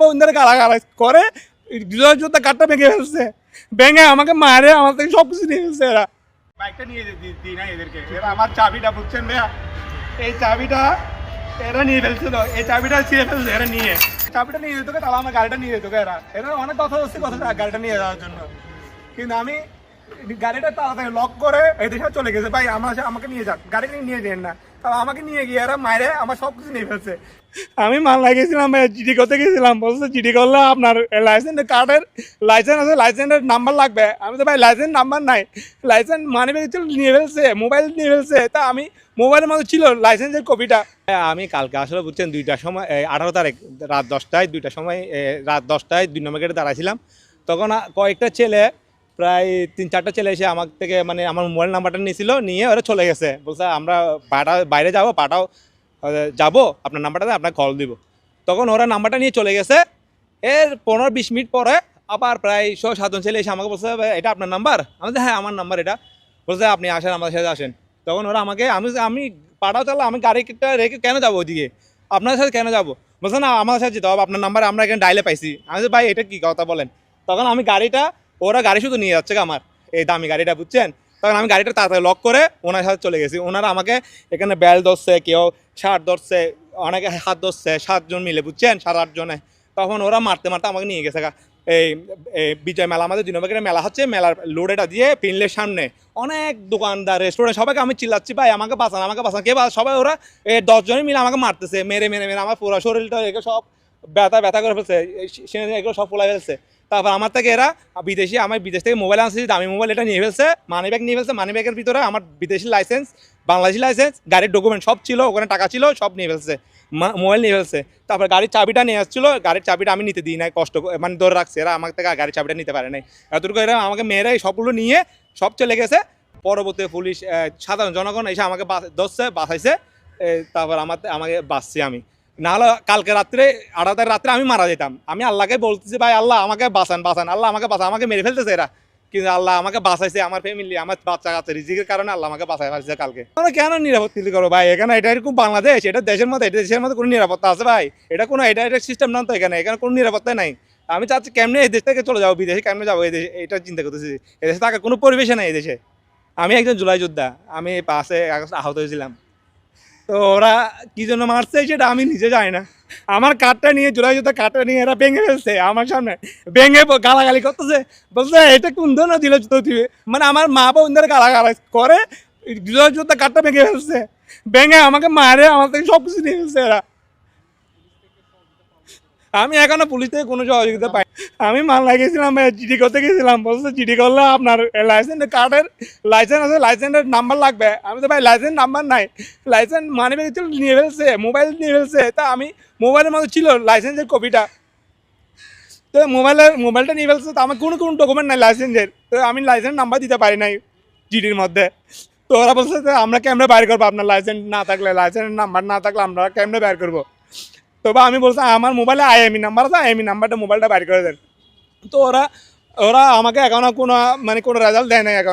বোন ধরে গালাগালা করে জুতা জুতা কাঠটা ভেঙে ফেলছে। ভেঙে আমাকে মারে, আমার থেকে সব কিছু নিয়ে ফেলছে এরা। বাইকটা নিয়ে দিই না এদেরকে। এরা আমার চাবিটা, বুঝছেন ভাইয়া? এই চাবিটা এরা নিয়ে ফেলছিল, এই চাবিটা ছিঁড়ে ফেলছে, এরা নিয়ে। চাবিটা নিয়ে যেত তাহলে আমার গাড়িটা নিয়ে যেত এরা। এরা অনেক কথা হচ্ছে কথা গাড়িটা নিয়ে যাওয়ার জন্য। কিন্তু আমি গাড়িটা তাড়াতাড়ি লক করে এদেশে চলে গেছে। ভাই, আমার আমাকে নিয়ে যান। গাড়িটা নিয়ে যান না। আমাকে নিয়ে গিয়ে এরা মায়েরে আমার সব কিছু নিয়ে ফেলছে। আমি মাল গেছিলাম জিডি করতে গেছিলাম বলছে জিডি করলে আপনার লাইসেন্স কার্ডের লাইসেন্স আছে লাইসেন্সের নাম্বার লাগবে। আমি তো ভাই লাইসেন্স নাম্বার নাই। লাইসেন্স মানে ছিল নিয়ে ফেলছে মোবাইল নিয়ে ফেলছে তা আমি মোবাইলের মধ্যে ছিল লাইসেন্সের কপিটা আমি কালকে আসলে বুঝছেন দুইটার সময় আঠারো তারিখ রাত দশটায় দুইটার সময় রাত দশটায় দুই নম্বর গেটে দাঁড়াইছিলাম। তখন কয়েকটা ছেলে প্রায় তিন চারটা ছেলে এসে আমার থেকে মানে আমার মোবাইল নাম্বারটা নিয়েছিল নিয়ে ওরা চলে গেছে। বলছে আমরা পাটা বাইরে যাব পাটাও যাব আপনার নাম্বারটা আপনাকে কল দিব। তখন ওরা নাম্বারটা নিয়ে চলে গেছে। এর পনেরো বিশ মিনিট পরে আবার প্রায় ছ সাতজন ছেলে এসে আমাকে বলছে "ভাই, এটা আপনার নাম্বার? আমি হ্যাঁ আমার নাম্বার এটা। বলছে আপনি আসেন আমাদের সাথে আসেন। তখন ওরা আমাকে আমি আমি পাটাও চালা আমি গাড়িটা রেখে কেন যাব ওইদিকে? আপনার সাথে কেন যাব? বলছে না আমার সাথে যেতে হবে আপনার নাম্বার আমরা এখানে ডাইলে পাইছি। আমি ভাই এটা কি কথা বলেন? তখন আমি গাড়িটা ওরা গাড়ি শুধু নিয়ে যাচ্ছে আমার। এই দামি গাড়িটা বুঝছেন? তখন আমি গাড়িটা তাড়াতাড়ি লক করে ওনার সাথে চলে গেছি। ওনারা আমাকে এখানে বেল ধরছে, কেউ শার্ট ধরছে, অনেকে হাত ধরছে, সাতজন মিলে, বুঝছেন? সাত আটজনে তখন ওরা মারতে মারতে আমাকে নিয়ে গেছে। এই বিজয় মেলা, আমাদের দুই নম্বর মেলা হচ্ছে, মেলার লোডেটা দিয়ে পিনলের সামনে। অনেক দোকানদার রেস্টুরেন্ট সবাইকে আমি চিল্লাচ্ছি, ভাই, আমাকে বাঁচান আমাকে বাঁচান। কে বা- সবাই ওরা, এই দশজনই মিলে আমাকে মারতেছে, মেরে মেরে মেরে, আমার পুরো শরীরটা এগুলো সব ব্যথা ব্যথা করে ফেলছে এগুলো সব ফুলাই ফেলছে। তারপর আমার থেকে এরা বিদেশি আমার বিদেশ থেকে মোবাইল আনছি দামি মোবাইল এটা নিয়ে ফেলছে মানি ব্যাগ নিয়ে ফেলছে মানি ব্যাগের ভিতরে আমার বিদেশি লাইসেন্স বাংলাদেশি লাইসেন্স গাড়ির ডকুমেন্ট সব ছিল ওখানে টাকা ছিল সব নিয়ে ফেলছে মোবাইল নিয়ে ফেলছে। তারপর গাড়ির চাবিটা নিয়ে আসছিল গাড়ির চাবিটা আমি নিতে দিই নাই কষ্ট মানে ধরে রাখছে এরা আমার থেকে গাড়ির চাবিটা নিতে পারে নাই। এতটুকু এরা আমাকে মেয়েরা এই সবগুলো নিয়ে সব চলে গেছে। পরবর্তী পুলিশ সাধারণ জনগণ এসে আমাকে ধরছে বাঁচাইছে এ, তারপর আমার আমাকে বাঁচছি আমি। নাহলে কালকে রাত্রে আঠারো তারিখ রাত্রে আমি মারা যেতাম। আমি আল্লাহকে বলতেছি, ভাই, আল্লাহ, আমাকে বাঁচান বাঁচান। আল্লাহ আমাকে বাঁচান। আমাকে মেরে ফেলতেছে এরা। কিন্তু আল্লাহ আমাকে বাঁচাইছে আমার ফ্যামিলি আমার বাচ্চা কাচ্চা রিজিকের কারণে আল্লাহ আমাকে বাঁচাই পারছে কালকে। তোমরা কেন নিরাপদ ফিল করো, ভাই? এখানে এটা এরকম বাংলাদেশ, এটা দেশের মধ্যে এটা দেশের মধ্যে কোনো নিরাপত্তা আছে, ভাই? এটা কোনো, এটা এটা সিস্টেম না তো এখানে। এখানে কোনো নিরাপত্তা নাই। আমি চাচ্ছি কেমনে এই দেশ থেকে চলে যাব, বিদেশে কেমনে যাব, এই দেশে? এটা চিন্তা করতেছি। এদেশে থাকার কোনো পরিবেশে নাই এই দেশে। আমি একজন জুলাই যোদ্ধা। আমি পাশে আহত হয়েছিলাম। তো ওরা কি জন্য মারছে সেটা আমি নিজে যাই না। আমার কাঠটা নিয়ে জোড়াই জোতা কাঠটা নিয়ে এরা ভেঙে ফেলছে আমার সামনে। ভেঙে গালাগালি করতেছে। বলছে, এটা কোন ধরনের দিল জুতো দিবে মানে আমার মা বোনদের গালাগালি করে জোড়াই জোতা কাঠটা ভেঙে ফেলছে। ভেঙে আমাকে মারে, আমার থেকে সব কিছু নিয়ে ফেলছে এরা। আমি এখনও পুলিশ থেকে কোনো সহযোগিতা পাই আমি মাল লাগিয়েছিলাম জিডি করতে গেছিলাম। বলছে জিডি করলে আপনার লাইসেন্স কার্ডের লাইসেন্স আছে লাইসেন্সের নাম্বার লাগবে। আমি তো ভাই লাইসেন্স নাম্বার নাই। লাইসেন্স মানে ছিল, নিয়ে ফেলছে মোবাইল নিয়ে ফেলছে। তা আমি মোবাইলের মধ্যে ছিল লাইসেন্সের কপিটা তো মোবাইলের মোবাইলটা নিয়ে ফেলছে, তো আমার কোনো কোনো ডকুমেন্ট নাই লাইসেন্সের তো আমি লাইসেন্স নাম্বার দিতে পারি নাই জিডির মধ্যে। তো ওরা বলছে আমরা ক্যামেরা বাইর করব আপনার লাইসেন্স না থাকলে? লাইসেন্সের নাম্বার না থাকলে আমরা ক্যামেরা বাইর করব? তবে আমি বলছি, আমার মোবাইলে আইএমই নাম্বার আছে আইএমই নাম্বারটা মোবাইলটা বাইর করে দেন। তো ওরা ওরা আমাকে এখনও কোনো মানে কোনো রেজাল্ট দেয় নাই এখনও।